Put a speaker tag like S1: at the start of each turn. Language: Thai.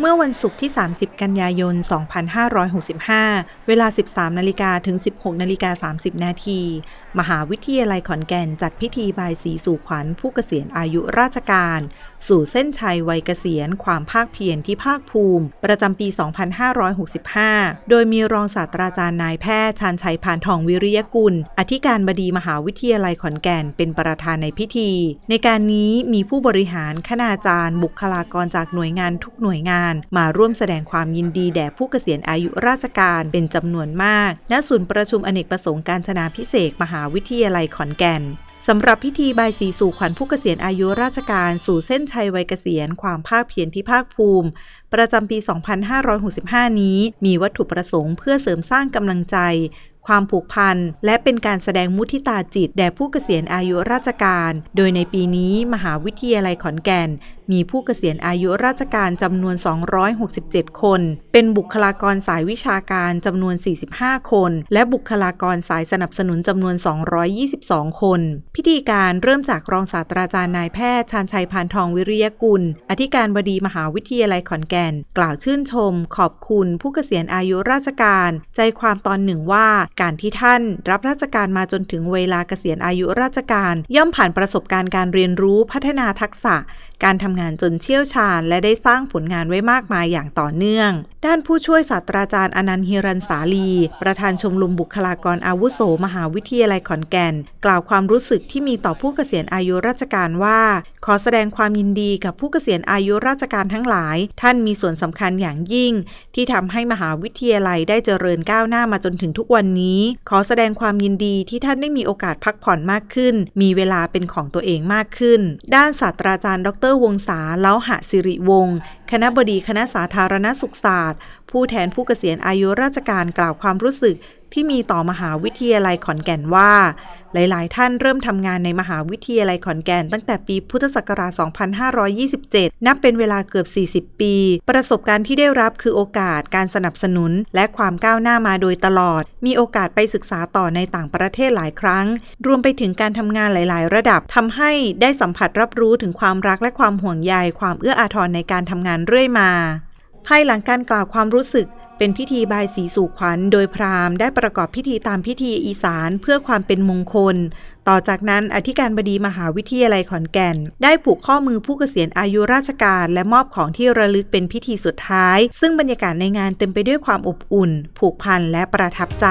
S1: เมื่อวันศุกร์ที่ 30 กันยายน 2565 เวลา 13 นาฬิกาถึง 16 นาฬิกา 30 นาที มหาวิทยาลัยขอนแก่นจัดพิธีบายสีสู่ขวัญผู้เกษียณอายุราชการ สู่เส้นชัยวัยเกษียณความภาคเพียรที่ภาคภูมิ ประจำปี 2565 โดยมีรองศาสตราจารย์นายแพทย์ชาญชัยพานทองวิริยกุล อธิการบดีมหาวิทยาลัยขอนแก่นเป็นประธานในพิธี ในการนี้มีผู้บริหารคณาจารย์ บุคลากรจากหน่วยงานทุกหน่วยงานมาร่วมแสดงความยินดีแด่ผู้เกษียณอายุราชการเป็นจำนวนมาก ณ ศูนย์ประชุมอเนกประสงค์การจนาพิเศษมหาวิทยาลัยขอนแก่นสำหรับพิธีบายสีสู่ขวัญผู้เกษียณอายุราชการสู่เส้นชัยวัยเกษียณความภาคเพียรที่ภาคภูมิ ประจำปี 2565 นี้ มีวัตถุประสงค์เพื่อเสริมสร้างกำลังใจ ความผูกพัน และเป็นการแสดงมุทิตาจิต แด่ผู้เกษียณอายุราชการ โดยในปีนี้มหาวิทยาลัยขอนแก่น มีผู้เกษียณอายุราชการจำนวน 267 คน เป็นบุคลากรสายวิชาการจำนวน 45 คน และบุคลากรสายสนับสนุนจำนวน 222 คน พิธีการเริ่มจากรองศาสตราจารย์นายแพทย์ชาญชัยพานทองวิริยกุล อธิการบดีมหาวิทยาลัยขอนแก่น กล่าวชื่นชม ขอบคุณผู้เกษียณอายุราชการ ใจความตอนหนึ่งว่าการที่ท่านรับราชการมาจนถึงเวลาเกษียณอายุราชการ ย่อมผ่านประสบการณ์การเรียนรู้พัฒนาทักษะ การทำงานจนเชี่ยวชาญ และได้สร้างผลงานไว้มากมายอย่างต่อเนื่อง ด้านผู้ช่วยศาสตราจารย์อนันต์ฮิรันสาลี ประธานชมรมบุคลากรอาวุโส มหาวิทยาลัยขอนแก่น กล่าวความรู้สึกที่มีต่อผู้เกษียณอายุราชการว่าขอแสดงความยินดีกับผู้เกษียณอายุราชการทั้งหลาย ท่านมีส่วนสำคัญอย่างยิ่ง ที่ทำให้มหาวิทยาลัยได้เจริญก้าวหน้ามาจนถึงทุกวันนี้ ขอแสดงความยินดีที่ท่านได้มีโอกาสพักผ่อนมากขึ้น มีเวลาเป็นของตัวเองมากขึ้น ด้านศาสตราจารย์ ดรวงศาเล้าหะสิริวงศ์คณะบดีคณะสาธารณสุขศาสตร์ ผู้แทนผู้เกษียณอายุราชการกล่าวความรู้สึก ที่มีต่อมหาวิทยาลัยขอนแก่นว่า หลาย ๆ ท่านเริ่มทำงานในมหาวิทยาลัยขอนแก่น ตั้งแต่ปีพุทธศักราช 2527 นับเป็นเวลาเกือบ 40 ปี ประสบการณ์ที่ได้รับคือโอกาสการสนับสนุน และความก้าวหน้ามาโดยตลอด มีโอกาสไปศึกษาต่อในต่างประเทศหลายครั้ง รวมไปถึงการทำงานหลาย ๆ ระดับทำให้ได้สัมผัสรับรู้ถึงความรักและความห่วงใย ความเอื้ออาทรในการทำงานเรื่อยมา ภายหลังการกล่าวความรู้สึก เป็นพิธีบายสีสู่ขวัญ โดยพราหมณ์ได้ประกอบพิธีตามพิธีอีสานเพื่อความเป็นมงคล ต่อจากนั้นอธิการบดีมหาวิทยาลัยขอนแก่น ได้ผูกข้อมือผู้เกษียณอายุราชการ และมอบของที่ระลึกเป็นพิธีสุดท้าย ซึ่งบรรยากาศในงานเต็มไปด้วยความอบอุ่น ผูกพันและประทับใจ